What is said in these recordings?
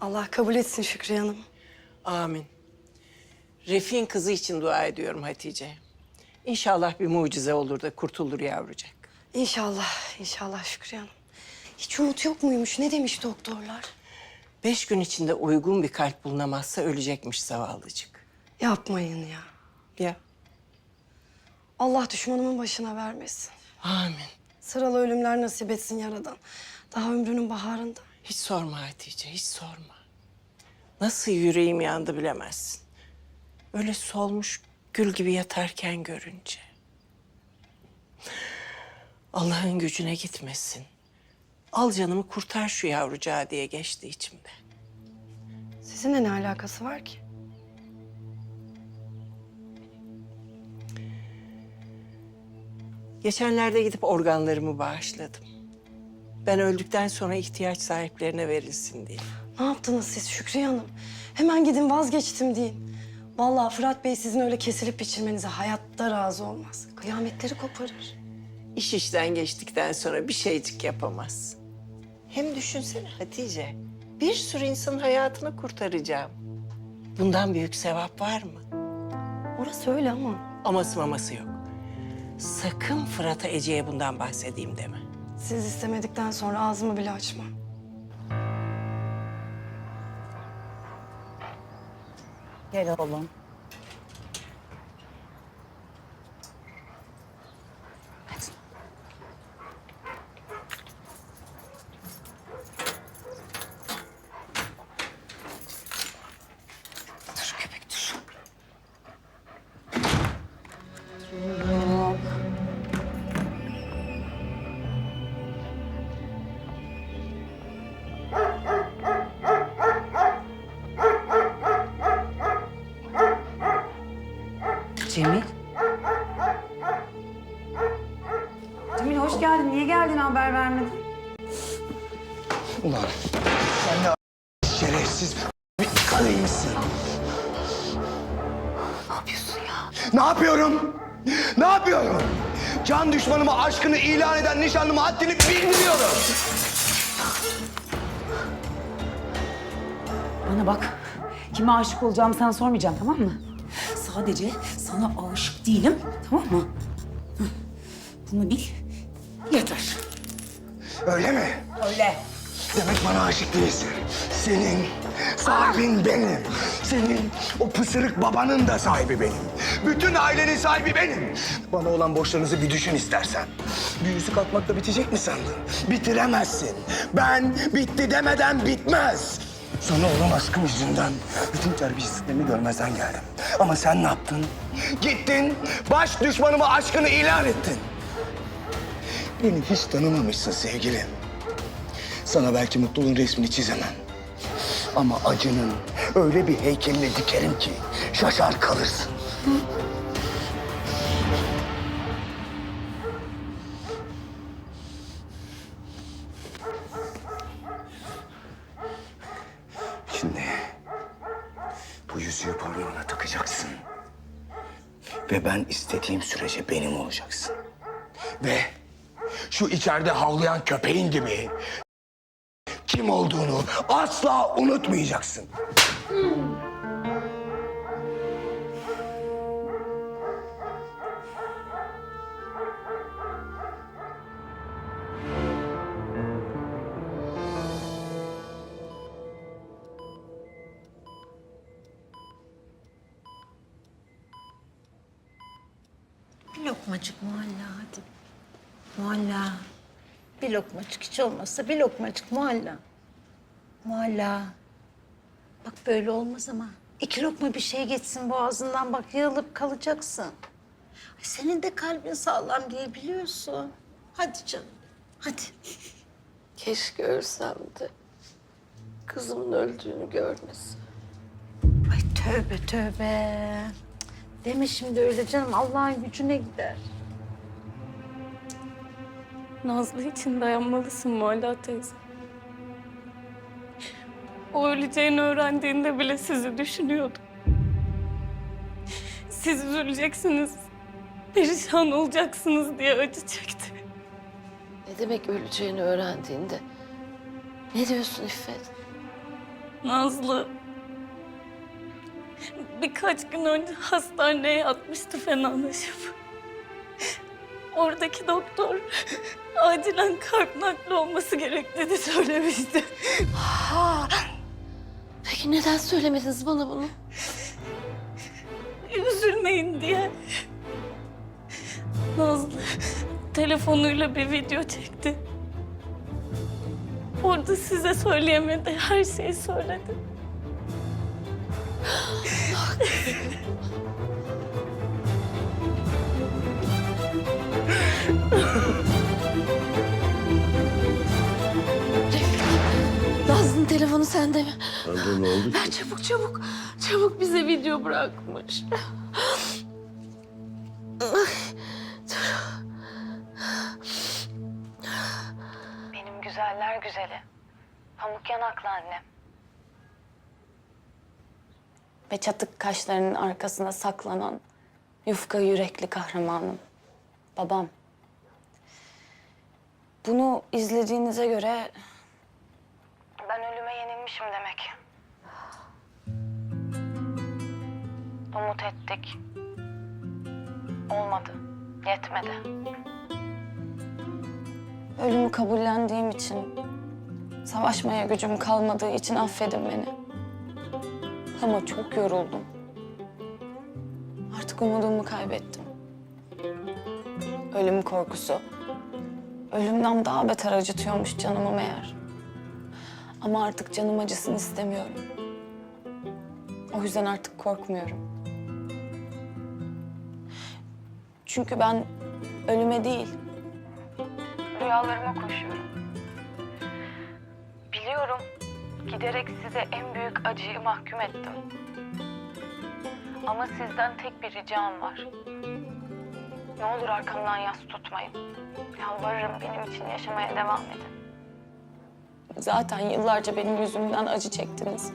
Allah kabul etsin Şükriye Hanım. Amin. Refik'in kızı için dua ediyorum Hatice. İnşallah bir mucize olur da kurtulur yavrucak. İnşallah, inşallah Şükriye Hanım. Hiç umut yok muymuş? Ne demiş doktorlar? Beş gün içinde uygun bir kalp bulunamazsa ölecekmiş zavallıcık. Yapmayın ya. Ya. Allah düşmanımın başına vermesin. Amin. Sıralı ölümler nasip etsin yaradan. Daha ömrünün baharında. Hiç sorma Hatice, hiç sorma. Nasıl yüreğim yandı bilemezsin. Öyle solmuş gül gibi yatarken görünce. Allah'ın gücüne gitmesin. Al canımı kurtar şu yavrucağı diye geçti içimde. Sizinle ne alakası var ki? Geçenlerde gidip organlarımı bağışladım. Ben öldükten sonra ihtiyaç sahiplerine verilsin diye. Ne yaptınız siz Şükriye Hanım? Hemen gidin vazgeçtim deyin. Vallahi Fırat Bey sizin öyle kesilip biçilmenize hayatta razı olmaz. Kıyametleri koparır. İş işten geçtikten sonra bir şeycik yapamaz. Hem düşünsene Hatice, bir sürü insanın hayatını kurtaracağım. Bundan büyük sevap var mı? Orası öyle ama Aması maması yok. Sakın Fırat'a Ece'ye bundan bahsedeyim deme. siz istemedikten sonra ağzımı bile açmam. Gel oğlum. Haber vermedin? Ulan sen de şerefsiz bir karıymışsın. Ne yapıyorsun ya? Ne yapıyorum? Ne yapıyorum? Can düşmanıma aşkını ilan eden nişanlıma haddini bilmiyorum. Bana bak. Kime aşık olacağımı sana sormayacağım tamam mı? Sadece sana aşık değilim tamam mı? Bunu bil. Yeter. Öyle mi? Öyle. Demek bana aşık değilsin. Senin sahibin benim. Senin o pısırık babanın da sahibi benim. Bütün ailenin sahibi benim. Bana olan borçlarınızı bir düşün istersen. Bir yüzük atmakla bitecek mi sandın? Bitiremezsin. Ben bitti demeden bitmez. Sana olan aşkım yüzünden bütün terbiyesizliklerini görmezden geldim. Ama sen ne yaptın? Gittin, baş düşmanıma aşkını ilan ettin. Beni hiç tanımamışsın sevgilim. Sana belki mutluluğun resmini çizemem. Ama acının öyle bir heykelini dikerim ki şaşar kalırsın. Şimdi bu yüzüğü parmağına takacaksın. Ve ben istediğim sürece benim olacaksın. Ve şu içeride havlayan köpeğin gibi kim olduğunu asla unutmayacaksın. Bir lokmacık muhalla hadi. Muhalla. Bir lokmacık hiç olmazsa bir lokmacık muhalla. Muhalla. Bak böyle olmaz ama. İki lokma bir şey geçsin boğazından bak yığılıp kalacaksın. Ay, senin de kalbin sağlam diye biliyorsun. Hadi canım. Hadi. Keşke ölsem de kızımın öldüğünü görmesin. Ay tövbe tövbe. Deme şimdi öyle canım. Allah'ın gücüne gider. Nazlı için dayanmalısın Mualla teyze. O öleceğini öğrendiğinde bile sizi düşünüyordu. Siz üzüleceksiniz, perişan olacaksınız diye acı çekti. Ne demek öleceğini öğrendiğinde? Ne diyorsun İffet? Nazlı birkaç gün önce hastaneye yatmıştı fenalaşıp. Oradaki doktor acilen kalp nakli olması gerektiğini söylemişti. Peki neden söylemediniz bana bunu? Üzülmeyin diye. Nazlı telefonuyla bir video çekti. Orada size söyleyemedi, her şeyi söyledi. Telefonu sende mi? Hande ne oldu? Ver çabuk çabuk. Çabuk bize video bırakmış. Benim güzeller güzeli. Pamuk yanaklı annem. Ve çatık kaşlarının arkasına saklanan yufka yürekli kahramanım. Babam. Bunu izlediğinize göre yenilmişim demek. Umut ettik. Olmadı. Yetmedi. ölümü kabullendiğim için, savaşmaya gücüm kalmadığı için affedin beni. Ama çok yoruldum. Artık umudumu kaybettim. Ölüm korkusu. Ölümden daha beter acıtıyormuş canımı meğer. Ama artık canım acısını istemiyorum. O yüzden artık korkmuyorum. Çünkü ben ölüme değil, Rüyalarıma koşuyorum. Biliyorum giderek size en büyük acıyı mahkum ettim. Ama sizden tek bir ricam var. Ne olur arkamdan yas tutmayın. Yalvarırım benim için yaşamaya devam edin. Zaten yıllarca benim yüzümden acı çektiniz.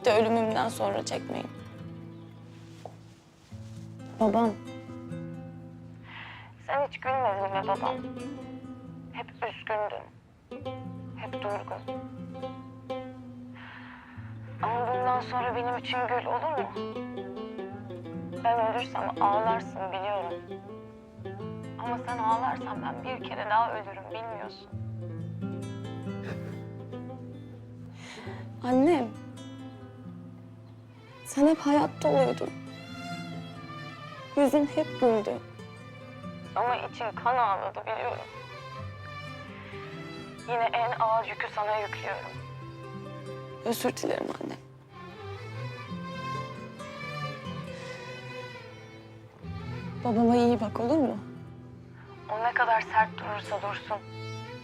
Bir de ölümümden sonra çekmeyin. Babam, Sen hiç gülmedin mi babam? Hep üzgündün. Hep durgun. Ama bundan sonra benim için gül olur mu? Ben ölürsem ağlarsın biliyorum. Ama sen ağlarsan ben bir kere daha ölürüm bilmiyorsun. Annem. Sen hep hayat doluydun. Yüzün hep güldü. Ama için kan ağladı biliyorum. Yine en ağır yükü sana yüklüyorum. Özür dilerim anne. Babama iyi bak olur mu? O ne kadar sert durursa dursun,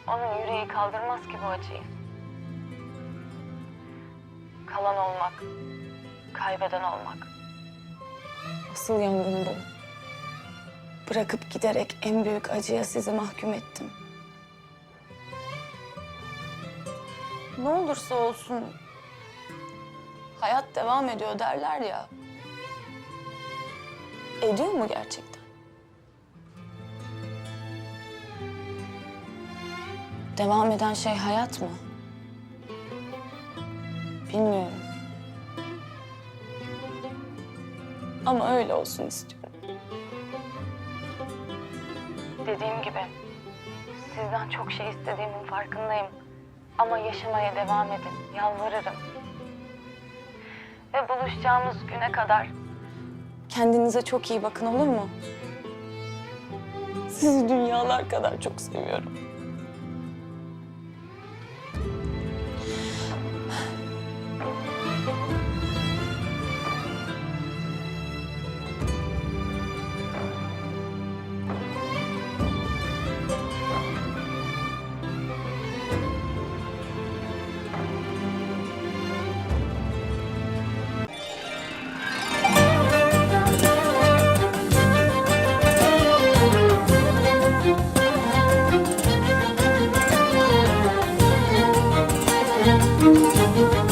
onun yüreği kaldırmaz ki bu acıyı. Kalan olmak, kaybeden olmak. Asıl yangın bu. Bırakıp giderek en büyük acıya sizi mahkum ettim. Ne olursa olsun hayat devam ediyor derler ya. Ediyor mu gerçekten? Devam eden şey hayat mı? Bilmiyorum. Ama öyle olsun istiyorum. Dediğim gibi, sizden çok şey istediğimin farkındayım. Ama yaşamaya devam edin, yalvarırım. Ve buluşacağımız güne kadar Kendinize çok iyi bakın olur mu? Sizi dünyalar kadar çok seviyorum.